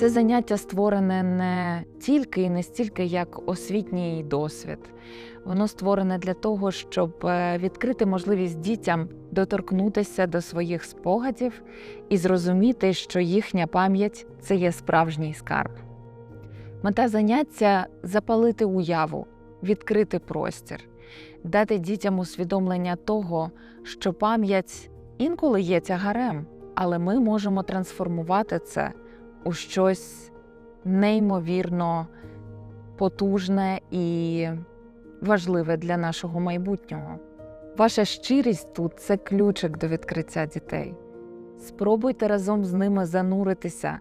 Це заняття створене не тільки і не стільки як освітній досвід. Воно створене для того, щоб е, відкрити можливість дітям доторкнутися до своїх спогадів і зрозуміти, що їхня пам'ять це є справжній скарб. Мета заняття запалити уяву, відкрити простір, дати дітям усвідомлення того, що пам'ять інколи є тягарем, але ми можемо трансформувати це у щось неймовірно потужне і важливе для нашого майбутнього. Ваша щирість тут це ключик до відкриття дітей. Спробуйте разом з ними зануритися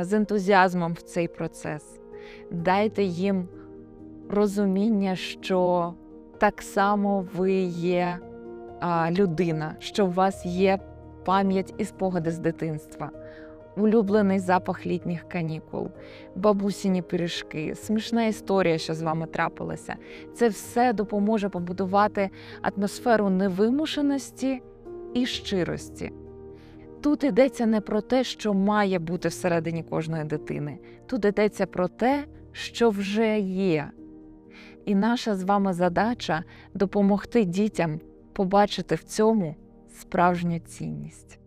з ентузіазмом в цей процес. Дайте їм розуміння, що так само ви є а, людина, що у вас є пам'ять і спогади з дитинства улюблений запах літніх канікул, бабусіні пиріжки, смішна історія, що з вами трапилася. Це все допоможе побудувати атмосферу невимушеності і щирості. Тут йдеться не про те, що має бути всередині кожної дитини. Тут йдеться про те, що вже є. І наша з вами задача допомогти дітям побачити в цьому справжню цінність.